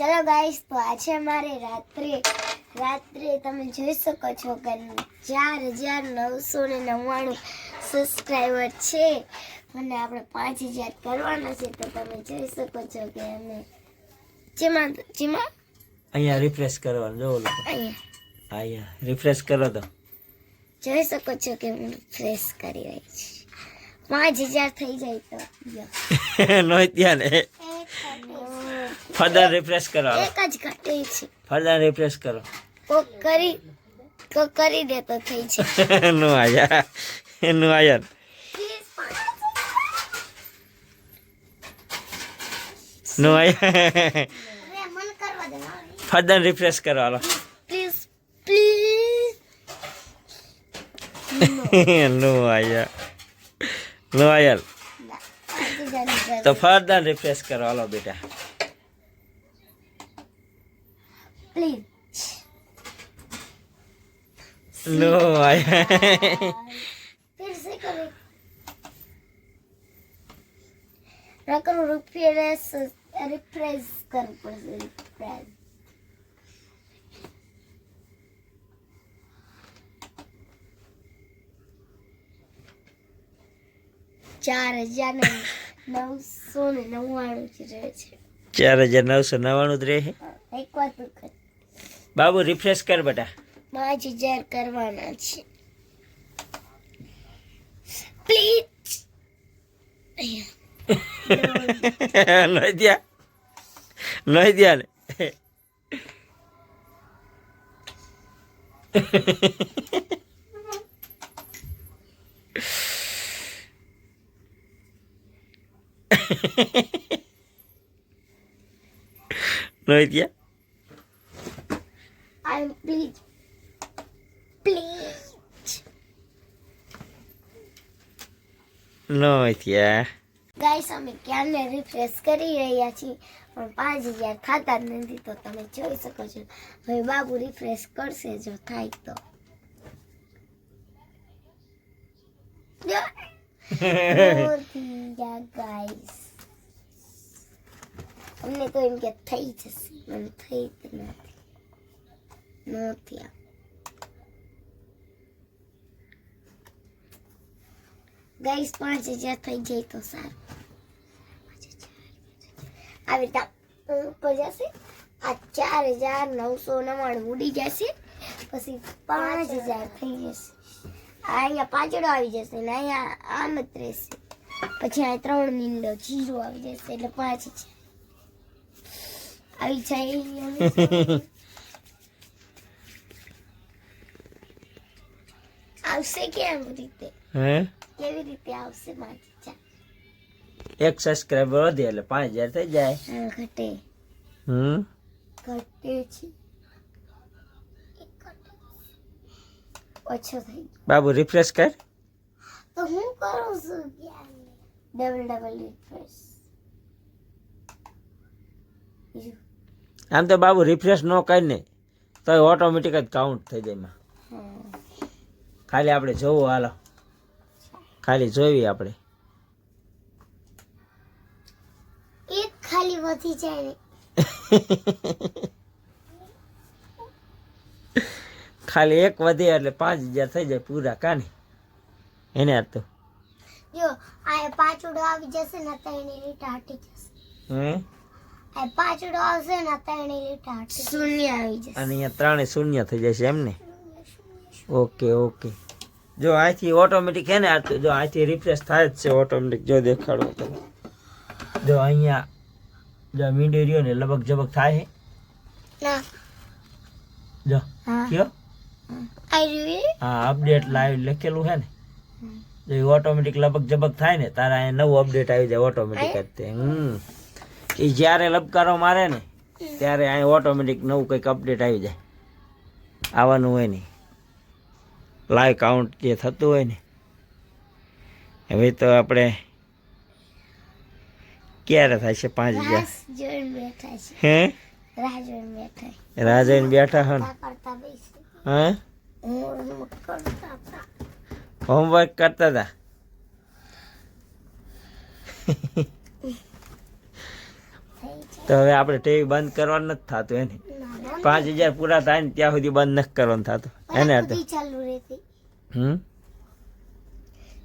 ચલો ગાઈસ તો આજે મારે રાત્રે રાત્રે તમે જોઈ શકો છો કે ચાર હજાર નવસો ને નવ્વાણું સબસ્ક્રાઈબર છે. અને આપણે પાંચ હજાર કરવાના છે તો તમે જોઈ શકો છો કે અમે જેમાં જેમાં? અહીંયા રિફ્રેશ કરવાનું જો અહીંયા. અહીંયા. રિફ્રેશ કરો તો. જોઈ શકો છો કે હું રિફ્રેશ કરી રહી છું. પાંચ હજાર થઈ જાય તો. નો ત્યાં ને. ફર્ધર રિફ્રેશ કરો એક જ ઘટે છે. ફર્ધર રિફ્રેશ કરો. કોક કરી કોક કરી દે તો થઈ છે નો આયા. નો આયા. નો આયા. ફર્ધર રિફ્રેશ કરો હાલો. પ્લીઝ પ્લીઝ નો આયા. નો આયા. તો ફર્ધર રિફ્રેશ કરો હાલો બેટા પ્લીઝ लो भाई फिर से कभी रकम रिफ्रेश ચાર હજાર નવસો ને નવ્વાણું જ રહે છે ચાર હજાર નવસો નવ્વાણું જ રહે એક વાત બાબુ રિફ્રેશ કર બેટા હજાર કરવાના છે. પ્લીઝ નો ત્યાં નો ત્યાં ને. નો ત્યાં આઈ એમ પ્લીઝ પ્લીઝ નો ત્યાં ગાઈસ અમે ક્યારને રિફ્રેશ કરી રહ્યા છીએ પણ પાંચ હજાર થતા જ નથી તો તમે જોઈ શકો છો. હવે બાબુ રિફ્રેશ કરશે જો થાય તો. અમને તો એમ કે થઈ જશે મને થઈ જ નથી. નથી ગાઈસ પાંચ હજાર થઈ જાય તો સારું આવી રીતે ઉપર જશે. આ ચાર હજાર નવસો નવ્વાણું ઉડી જશે. પછી પાંચ હજાર થઈ જશે. આ અહીંયા પાંચડો આવી જશે ને અહીંયા આમ જ રહેશે. પછી અહીંયા ત્રણ નીંદો જીરો આવી જશે એટલે પાંચ હજાર આવી જાય આવી જાય. આવશે કેમ રીતે? હે? કેવી રીતે આવશે પાંચ ચા? એક સબસ્ક્રાઈબર વધે એટલે પાંચ હજાર થઈ જાય. ઘટે. હમ? ઘટે છે. ઓછો થઈ બાબુ રિફ્રેશ કર. તો હું કરું છું ડબલ ડબલ રિફ્રેશ આમ તો બાબુ રિફ્રેશ ન કરીને તો ઓટોમેટિક જ કાઉન્ટ થઈ જાય ખાલી આપણે જોવું હાલો. ખાલી જોવી આપણે. એક ખાલી વધી જાય ખાલી એક વધે એટલે પાંચ હજાર થઈ જાય પૂરા કાને? એને આ તો. જો આ પાંચડો આવી જશે ને ત્રણે લીટા હટી જશે. હે? આ પાંચડો આવશે ને ત્રણે લીટ હટી શૂન્ય આવી જશે. અને અહીંયા ત્રણે શૂન્ય થઈ જશે એમને ઓકે ઓકે. જો અહીંથી ઓટોમેટિક હે ને આ જો અહીંથી રિફ્રેશ થાય જ છે ઓટોમેટિક જો દેખાડો તો. જો અહીંયા જો મીંડો રહ્યો ને લબક જબક થાય છે? જો હા. કયો હા અપડેટ લાઈવ લખેલું છે ને. જો એ ઓટોમેટિક લબક જબક થાય ને તારા અહીંયા નવું અપડેટ આવી જાય ઓટોમેટિક જ તે. હમ. એ જ્યારે લબકારો મારે ને ત્યારે અહીં ઓટોમેટિક નવું કંઈક અપડેટ આવી જાય. આવવાનું હોય નહીં. લાઈવ કાઉન્ટ જે થતું હોય ને હવે તો આપણે ક્યારે થાય છે પાંચ હજાર? હે? રાહ જોઈને બેઠા હો હા? હોમવર્ક કરતા હતા? તો હવે આપણે ટીવી બંધ કરવાનું નથી થતું એને પાંચ હજાર પૂરા થાય ને ત્યાં સુધી બંધ નથી કરવાનું થતું. એને હતું ચાલુ રહેતી હમ?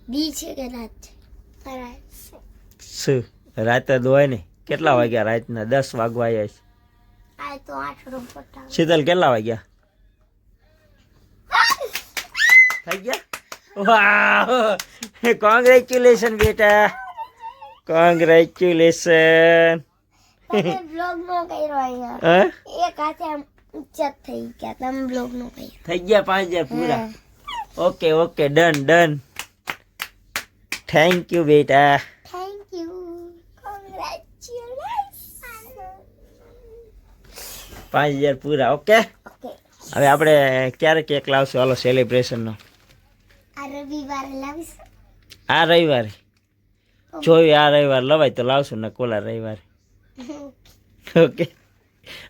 દી છે કે રાત છે? શું? રાતે દોય ને? કેટલા વાગ્યા રાતના? દસ વાગવા આવ્યા છે. શીતલ કેટલા વાગ્યા? થઈ ગયા? વાહ! કોંગ્રેચ્યુલેશન બેટા. કોંગ્રેચ્યુલેશન બ્લોગ નો કર્યો અહીંયા. એક હાથે આમ ઊંચા થઈ ગયા તમે બ્લોગ નો કર્યો. થઈ ગયા પાંચ હજાર પૂરા. Okay okay done done. Thank you બેટા. થેન્ક યુ કોંગ્રેચ્યુલેશન પાંચ હજાર પૂરા ઓકે? ઓકે. હવે આપણે ક્યારે કેક લાવશું? હાલો સેલિબ્રેશનનો આ રવિવારે લાવીશ. આ રવિવારે. જોયું આ રવિવાર લવાય તો લાવશું ને કોલા રવિવારે. ઓકે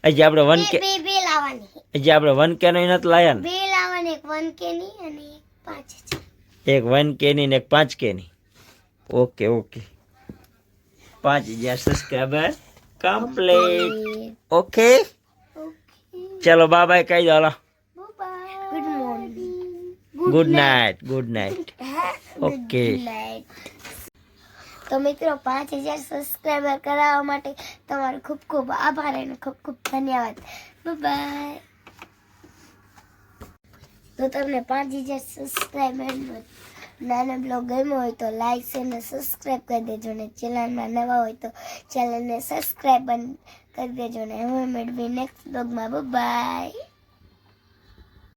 હજી આપણે વન બે કે બે બે લાવવાની. હજી આપણે વન કે નો નથી લાયા બે લાવવાની એક વન કે ની અને એક પાંચ હજાર ને એક વન કે ની ને એક પાંચ કે ની. ઓકે ઓકે પાંચ હજાર સબસ્ક્રાઈબર કમ્પ્લીટ ઓકે ચલો બાય બાય કહી દો હાલો. Good morning good night good night okay તો મિત્રો, પાંચ હજાર સબસ્ક્રાઈબર કરાવવા માટે તમારો ખૂબ ખૂબ આભાર અને ખૂબ ખૂબ ધન્યવાદ. બાય તો તમને પાંચ હજાર સબસ્ક્રાઈબર નાનો બ્લોગ ગમ્યો હોય તો લાઈક અને સબસ્ક્રાઈબ કરી દેજો ને ચેનલમાં નવા હોય તો ચેનલને સબસ્ક્રાઈબ કરી દેજો ને. હું મેળવી નેક્સ્ટ બ્લોગમાં બાય